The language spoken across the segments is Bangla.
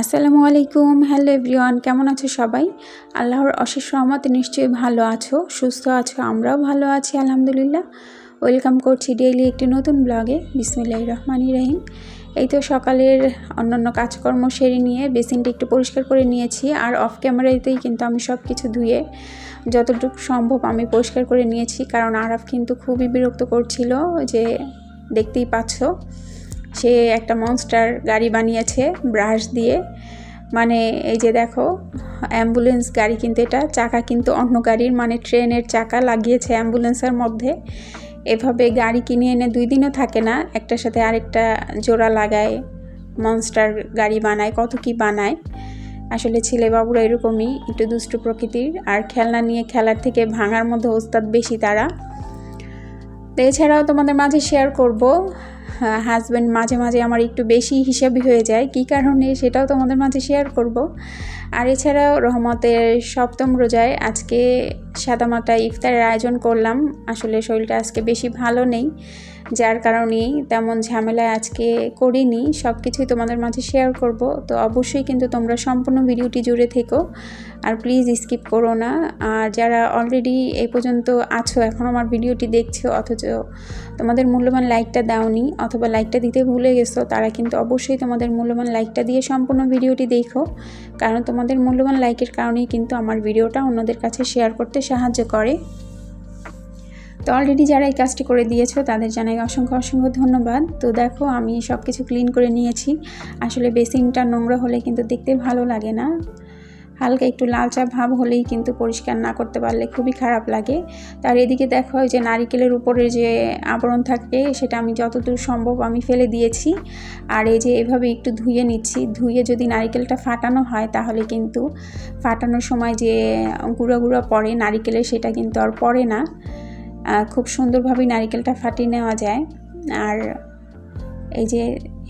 আসসালামু আলাইকুম, হ্যালো এভরিওয়ান, কেমন আছো সবাই? আল্লাহর অশেষ রহমতে নিশ্চয়ই ভালো আছো, সুস্থ আছো, আমরাও ভালো আছি, আলহামদুলিল্লাহ। ওয়েলকাম করছি ডেইলি একটি নতুন ব্লগে বিসমিল্লাহ রহমানি রহিম। এই তো সকালের অন্যান্য কাজকর্ম সেরে নিয়ে, বেসিনটা একটু পরিষ্কার করে নিয়েছি, আর অফ ক্যামেরাতেই কিন্তু আমি সব কিছু ধুয়ে যতটুকু সম্ভব আমি পরিষ্কার করে নিয়েছি, কারণ আরাফ কিন্তু খুবই বিরক্ত করছিল, যে দেখতেই পাচ্ছ। সে একটা মনস্টার গাড়ি বানিয়েছে ব্রাশ দিয়ে। মানে এই যে দেখো অ্যাম্বুলেন্স গাড়ি কিন্তু এটা, চাকা কিন্তু অন্য গাড়ির মানে ট্রেনের চাকা লাগিয়েছে অ্যাম্বুলেন্সের মধ্যে। এভাবে গাড়ি কিনে এনে দুই দিনও থাকে না, একটার সাথে আরেকটা জোড়া লাগায় মনস্টার গাড়ি বানায়, কত কি বানায়। আসলে ছেলে বাবুরা এরকমই, একটু দুষ্টু প্রকৃতির, আর খেলনা নিয়ে খেলার থেকে ভাঙার মধ্যে ওস্তাদ বেশি তারা। তো এছাড়াও তোমাদের মাঝে শেয়ার করব হাজব্যান্ড মাঝে মাঝে আমার একটু বেশি হিসাবই হয়ে যায়। কী কারণে সেটাও তোমাদের মাঝে শেয়ার করব। আর এছাড়াও রহমতের সপ্তম রোজায় আজকে সাদামাটা ইফতারের আয়োজন করলাম। আসলে শরীরটা আজকে বেশি ভালো নেই, যার কারণেই তেমন ঝামেলায় আজকে করিনি। সব কিছুই তোমাদের মাঝে শেয়ার করব। তো অবশ্যই কিন্তু তোমরা সম্পূর্ণ ভিডিওটি জুড়ে থেকো, আর প্লিজ স্কিপ করো না। আর যারা অলরেডি এই পর্যন্ত আছো, এখন আমার ভিডিওটি দেখছ, অথচ তোমাদের মূল্যবান লাইকটা দাওনি, অথবা লাইকটা দিতে ভুলে গেছো, তারা কিন্তু অবশ্যই তোমাদের মূল্যবান লাইকটা দিয়ে সম্পূর্ণ ভিডিওটি দেখো। কারণ তোমাদের মূল্যবান লাইকের কারণেই কিন্তু আমার ভিডিওটা অন্যদের কাছে শেয়ার করতে সাহায্য করে। তো অলরেডি যারা এই কাজটি করে দিয়েছ, তাদের জানাই অসংখ্য অসংখ্য ধন্যবাদ। তো দেখো, আমি সব কিছু ক্লিন করে নিয়েছি। আসলে বেসিনটা নোংরা হলে কিন্তু দেখতে ভালো লাগে না। হালকা একটু লালচা ভাব হলেই কিন্তু পরিষ্কার না করতে পারলে খুবই খারাপ লাগে। তার এদিকে দেখো যে নারিকেলের উপরে যে আবরণ থাকে সেটা আমি যতদূর সম্ভব আমি ফেলে দিয়েছি। আর এই যে এভাবে একটু ধুয়ে নিচ্ছি, ধুয়ে যদি নারিকেলটা ফাটানো হয় তাহলে কিন্তু ফাটানোর সময় যে গুঁড়ো গুঁড়ো পড়ে নারিকেলের সেটা কিন্তু আর পড়ে না। খুব সুন্দরভাবেই নারিকেলটা ফাটিয়ে নেওয়া যায়। আর এই যে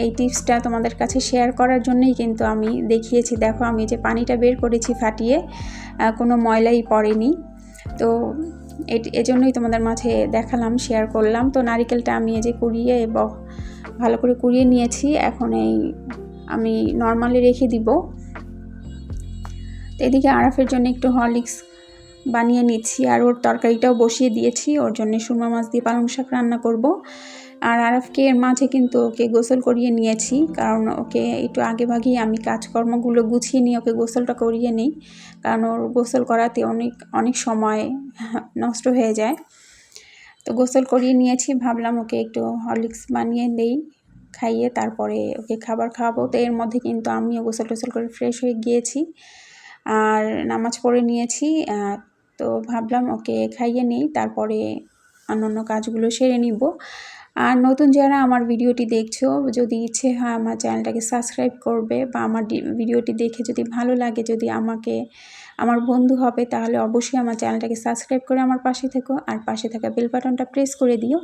এই টিপসটা তোমাদের কাছে শেয়ার করার জন্যই কিন্তু আমি দেখিয়েছি। দেখো, আমি যে পানিটা বের করেছি ফাটিয়ে কোনো ময়লাই পড়েনি। তো এজন্যই তোমাদের মাঝে দেখালাম, শেয়ার করলাম। তো নারিকেলটা আমি এই যে কুড়িয়ে ভালো করে কুড়িয়ে নিয়েছি। এখন এই আমি নর্মালি রেখে দিব। তো এদিকে আরাফের জন্য একটু হরলিক্স বানিয়ে নিচ্ছি। আর ওর তরকারিটাও বসিয়ে দিয়েছি। ওর জন্য সুরমা মাছ দিয়ে পালং শাক রান্না করব। আর আরফকে এর মাঝে কিন্তু ওকে গোসল করিয়ে নিয়েছি, কারণ ওকে একটু আগে ভাগেই আমি কাজকর্মগুলো গুছিয়ে নিয়ে ওকে গোসলটা করিয়ে নিই, কারণ ওর গোসল করাতে অনেক অনেক সময় নষ্ট হয়ে যায়। তো গোসল করিয়ে নিয়েছি, ভাবলাম ওকে একটু হরলিক্স বানিয়ে দেই, খাইয়ে তারপরে ওকে খাবার খাওয়াবো। তো এর মধ্যে কিন্তু আমিও গোসল টোসল করে ফ্রেশ হয়ে গিয়েছি আর নামাজ পড়ে নিয়েছি তো ভাবলাম ওকে খাইয়ে নিই, তারপরে অন্য কাজগুলো সেরে নিব। আর নতুন যারা আমার ভিডিওটি দেখছ, যদি ইচ্ছে হয় আমার চ্যানেলটাকে সাবস্ক্রাইব করবে বা আমার ভিডিওটি দেখে যদি ভালো লাগে, যদি আমাকে, আমার বন্ধু হবে, তাহলে অবশ্যই আমার চ্যানেলটাকে সাবস্ক্রাইব করে আমার পাশে থেকো। আর পাশে থাকা বেল বাটনটা প্রেস করে দিও,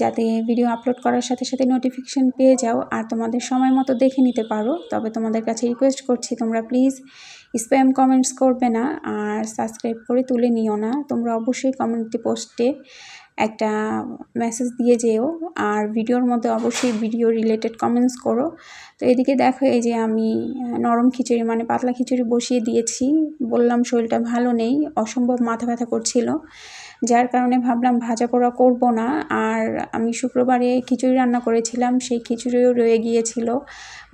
যাতে ভিডিও আপলোড করার সাথে সাথে নোটিফিকেশান পেয়ে যাও। আর তোমাদের সময় মতো দেখে নিতে পারো, তবে তোমাদের কাছে রিকোয়েস্ট করছি, তোমরা প্লিজ স্প্যাম কমেন্টস করবে না, আর সাবস্ক্রাইব করে তুলে নিও না। তোমরা অবশ্যই কমিউনিটি পোস্টে একটা মেসেজ দিয়ে যেও। আর ভিডিওর মধ্যে অবশ্যই ভিডিও রিলেটেড কমেন্টস করো। তো এদিকে দেখো, এই যে আমি নরম খিচুড়ি মানে পাতলা খিচুড়ি বসিয়ে দিয়েছি। বললাম শরীরটা ভালো নেই, অসম্ভব মাথা ব্যথা করছিল। যার কারণে ভাবলাম ভাজা পোড়া করব না। আর আমি শুক্রবারে খিচুড়ি রান্না করেছিলাম, সেই খিচুড়িও রয়ে গিয়েছিল।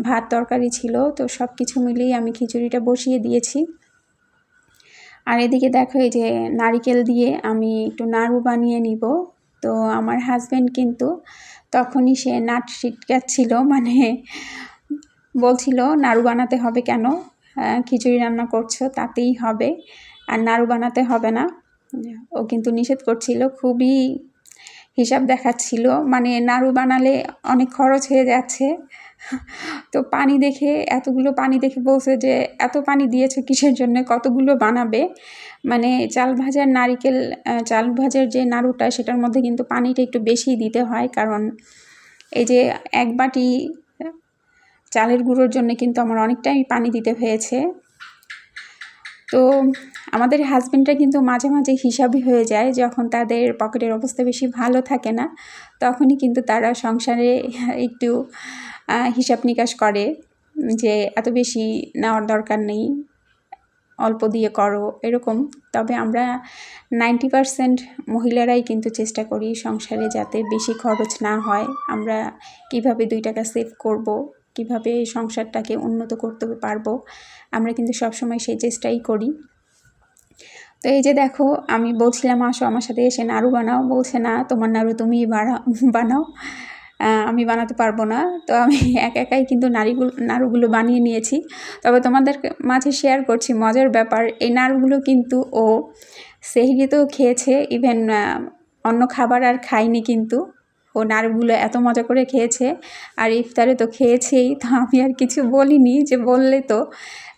ভাত তরকারি ছিল, তো সব কিছু মিলিয়ে আমি খিচুড়িটা বসিয়ে দিয়েছি। আর এদিকে দেখো এই যে নারিকেল দিয়ে আমি একটু নাড়ু বানিয়ে নিব। তো আমার হাজব্যান্ড কিন্তু তখনই সে নাট ছিটকাচ্ছিল মানে বলছিল, নাড়ু বানাতে হবে কেন? খিচুড়ি রান্না করছ, তাতেই হবে। আর নাড়ু বানাতে হবে না। ও কিন্তু নিষেধ করছিল, খুবই হিসাব দেখাচ্ছিল। মানে নাড়ু বানালে অনেক খরচ হয়ে যাচ্ছে। তো পানি দেখে, এতগুলো পানি দেখে বলছে যে, এত পানি দিয়েছে কিসের জন্য? কতগুলো বানাবে? মানে চাল ভাজার নারিকেল চাল ভাজার যে নাড়ুটা, সেটার মধ্যে কিন্তু পানিটা একটু বেশি দিতে হয়। কারণ এই যে এক বাটি চালের গুঁড়োর জন্য কিন্তু আমার অনেকটাই পানি দিতে হয়েছে। তো আমাদের হাজব্যান্ডরা কিন্তু মাঝে মাঝে হিসাবই হয়ে যায়, যখন তাদের পকেটের অবস্থা বেশি ভালো থাকে না, তখনই কিন্তু তারা সংসারে একটু হিসাব নিকাশ করে যে এত বেশি নেওয়ার দরকার নেই, অল্প দিয়ে করো, এরকম। তবে আমরা নাইনটি পারসেন্ট মহিলারাই কিন্তু চেষ্টা করি সংসারে যাতে বেশি খরচ না হয়, আমরা কীভাবে দুই টাকা সেভ করব কীভাবে সংসারটাকে উন্নত করতে পারব, আমরা কিন্তু সবসময় সেই চেষ্টাই করি। তো এই যে দেখো, আমি বলছিলাম, আসো আমার সাথে এসে নাড়ু বানাও। বলছে, না, তোমার নাড়ু তুমিই বানাও। আমি বানাতে পারব না। তো আমি এক একাই কিন্তু নাড়িগুলো, নাড়ুগুলো বানিয়ে নিয়েছি। তবে তোমাদের মাঝে শেয়ার করছি, মজার ব্যাপার, এই নাড়ুগুলো কিন্তু ও সেহরিতেও খেয়েছে। ইভেন অন্য খাবার আর খায়নি কিন্তু। ও নারগুলো এত মজা করে খেয়েছে। আর ইফতারে তো খেয়েছেই, তো আমি আর কিছু বলিনি যে বললে তো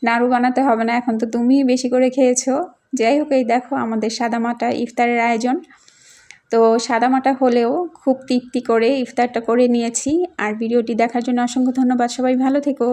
নাড়ু বানাতে হবে না, এখন তো তুমিই বেশি করে খেয়েছো। যাই হোক, এই দেখো আমাদের সাদামাটা ইফতারের আয়োজন। তো সাদামাটা হলেও খুব তৃপ্তি করে ইফতারটা করে নিয়েছি। আর ভিডিওটি দেখার জন্য অসংখ্য ধন্যবাদ। সবাই ভালো থেকো।